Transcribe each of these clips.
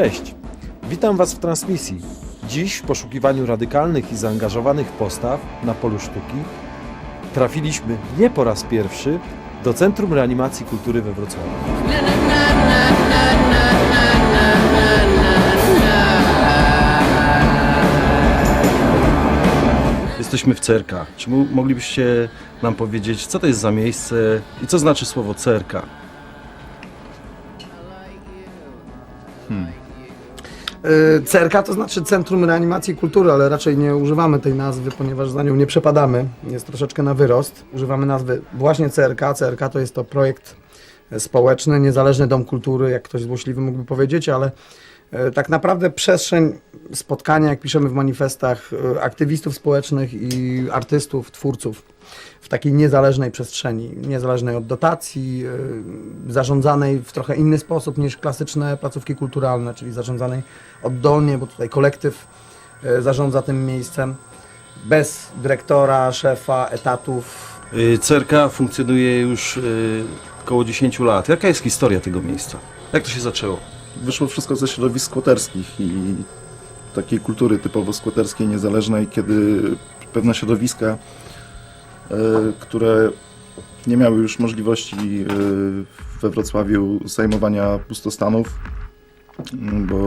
Cześć! Witam Was w transmisji. Dziś w poszukiwaniu radykalnych i zaangażowanych postaw na polu sztuki trafiliśmy nie po raz pierwszy do Centrum Reanimacji Kultury we Wrocławiu. Jesteśmy w cerka. Czy moglibyście nam powiedzieć, co to jest za miejsce i co znaczy słowo cerka? Y, CRK to znaczy Centrum Reanimacji Kultury, ale raczej nie używamy tej nazwy, ponieważ za nią nie przepadamy. Jest troszeczkę na wyrost. Używamy nazwy właśnie CRK. CRK to jest to projekt e, społeczny, niezależny dom kultury, jak ktoś złośliwy mógłby powiedzieć, ale tak naprawdę przestrzeń spotkania, jak piszemy w manifestach, e, aktywistów społecznych i artystów, twórców w takiej niezależnej przestrzeni, niezależnej od dotacji, y, zarządzanej w trochę inny sposób niż klasyczne placówki kulturalne, czyli zarządzanej oddolnie, bo tutaj kolektyw zarządza tym miejscem, bez dyrektora, szefa, etatów. Y, Cerka funkcjonuje już y, około 10 lat. Jaka jest historia tego miejsca? Jak to się zaczęło? Wyszło wszystko ze środowisk skłoterskich i takiej kultury typowo skłoterskiej, niezależnej, kiedy pewne środowiska, e, które nie miały już możliwości e, we Wrocławiu zajmowania pustostanów, m, bo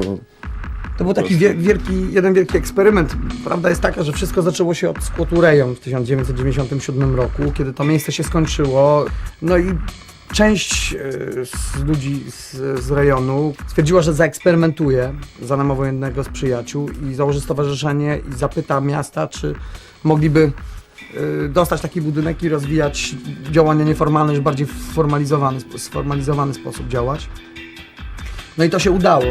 To był taki wie- wielki, jeden wielki eksperyment. Prawda jest taka, że wszystko zaczęło się od skłotu Rejon w 1997 roku, kiedy to miejsce się skończyło. No i część e, z ludzi z, z rejonu stwierdziła, że zaeksperymentuje za namową jednego z przyjaciół i założy stowarzyszenie i zapyta miasta, czy mogliby e, dostać taki budynek i rozwijać działania nieformalne, już bardziej formalizowany, sformalizowany sposób działać. No i to się udało.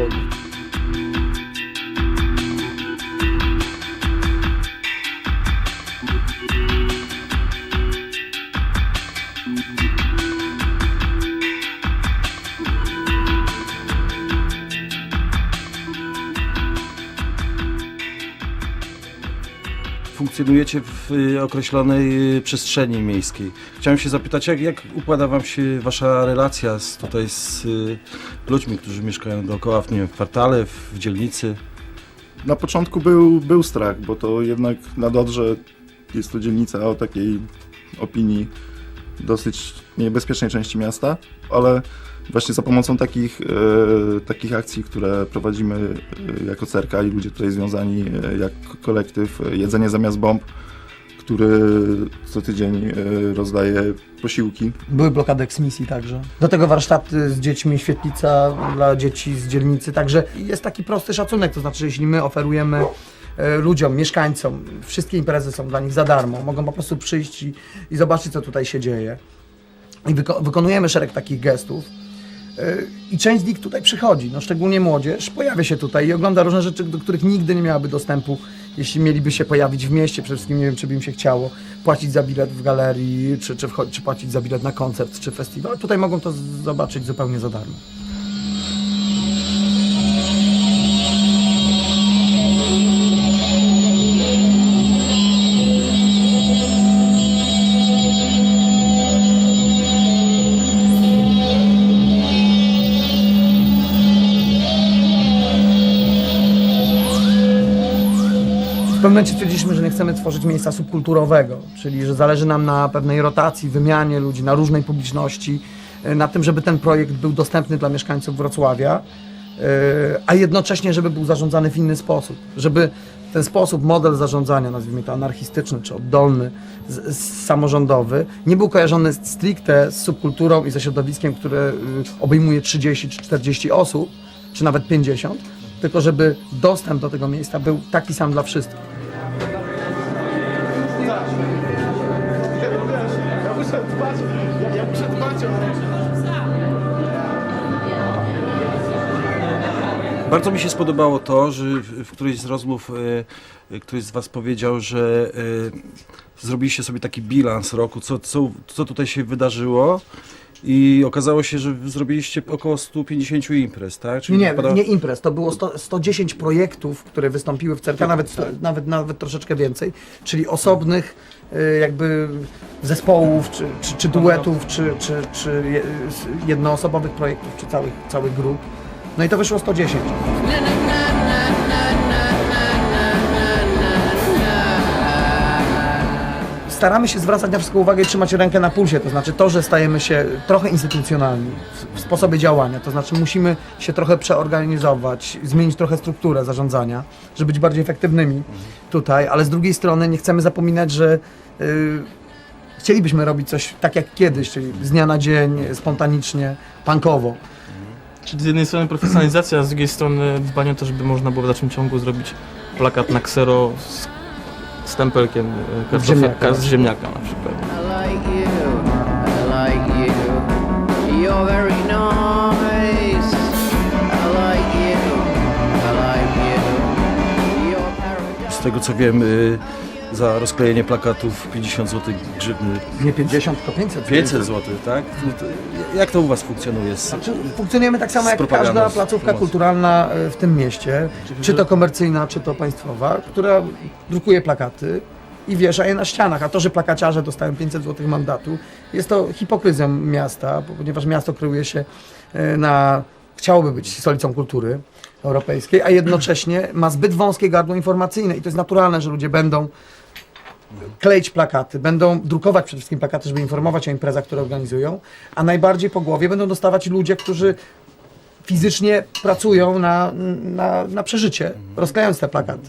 Funkcjonujecie w y, określonej y, przestrzeni miejskiej. Chciałem się zapytać, jak, jak układa Wam się Wasza relacja z, tutaj z y, ludźmi, którzy mieszkają dookoła, w, nie wiem, w kwartale, w dzielnicy? na początku był, był strach, bo to jednak na Dodrze jest to dzielnica o takiej opinii dosyć niebezpiecznej części miasta, ale właśnie za pomocą takich, e, takich akcji, które prowadzimy e, jako cerka i ludzie tutaj związani e, jak kolektyw e, Jedzenie zamiast bomb, który co tydzień e, rozdaje posiłki Były blokady eksmisji także. Do tego warsztaty z dziećmi, świetlica dla dzieci z dzielnicy. Także jest taki prosty szacunek, to znaczy, jeśli my oferujemy ludziom, mieszkańcom, wszystkie imprezy są dla nich za darmo, mogą po prostu przyjść i, i zobaczyć, co tutaj się dzieje. I wyko- wykonujemy szereg takich gestów. E, I część z nich tutaj przychodzi, no szczególnie młodzież, pojawia się tutaj i ogląda różne rzeczy, do których nigdy nie miałaby dostępu, jeśli mieliby się pojawić w mieście. Przede wszystkim nie wiem, czy by im się chciało płacić za bilet w galerii, czy, czy, czy płacić za bilet na koncert, czy festiwal. Tutaj mogą to zobaczyć zupełnie za darmo. Pewnym momencie stwierdziliśmy, że nie chcemy tworzyć miejsca subkulturowego, czyli że zależy nam na pewnej rotacji, wymianie ludzi, na różnej publiczności, e, na tym, żeby ten projekt był dostępny dla mieszkańców Wrocławia, e, a jednocześnie, żeby był zarządzany w inny sposób, żeby ten sposób, model zarządzania, nazwijmy to anarchistyczny czy oddolny, z, z samorządowy, nie był kojarzony stricte z subkulturą i ze środowiskiem, które y, obejmuje 30 czy 40 osób, czy nawet 50, tylko żeby dostęp do tego miejsca był taki sam dla wszystkich. Bardzo mi się spodobało to, że w, którejś z rozmów e, ktoś z Was powiedział, że e, zrobiliście sobie taki bilans roku, co, co, co tutaj się wydarzyło i okazało się, że wy zrobiliście około 150 imprez, tak? Czyli Nie, wypada- nie imprez, to było 100, 110 projektów, które wystąpiły w CRK, nawet, sto- nawet, nawet troszeczkę więcej, czyli osobnych y, jakby zespołów, czy, czy, czy duetów, czy, czy, czy jednoosobowych projektów, czy całych, całych grup. No i to wyszło 110. staramy się zwracać na wszystko uwagę i trzymać rękę na pulsie, to znaczy to, że stajemy się trochę instytucjonalni w- sposobie działania, to znaczy musimy się trochę przeorganizować, zmienić trochę strukturę zarządzania, żeby być bardziej efektywnymi tutaj, ale z drugiej strony nie chcemy zapominać, że y, chcielibyśmy robić coś tak jak kiedyś, czyli z dnia na dzień, spontanicznie, punkowo. Czyli z jednej strony profesjonalizacja, a z drugiej strony dbanie o to, żeby można było w dalszym ciągu zrobić plakat na ksero z stempelkiem e, kartofe- ziemniaka. kar- z ziemniaka na przykład. Z tego co wiem, y, za rozklejenie plakatów 50 zł grzywny, Nie 50, tylko 500. 500 zł, tak? No jak to u was funkcjonuje? Z, Znaczy, funkcjonujemy tak samo jak każda placówka kulturalna e, w tym mieście, czy to komercyjna, czy to państwowa, która drukuje plakaty i wiesza je na ścianach. A to, że plakaciarze dostają 500 zł mandatu, jest to hipokryzją miasta, ponieważ miasto kreuje się e, na. chciałoby być stolicą kultury europejskiej, a jednocześnie ma zbyt wąskie gardło informacyjne i to jest naturalne, że ludzie będą kleić plakaty, będą drukować przede wszystkim plakaty, żeby informować o imprezach, które organizują, a najbardziej po głowie będą dostawać ludzie, którzy fizycznie pracują na, na, na przeżycie, rozklejając te plakaty.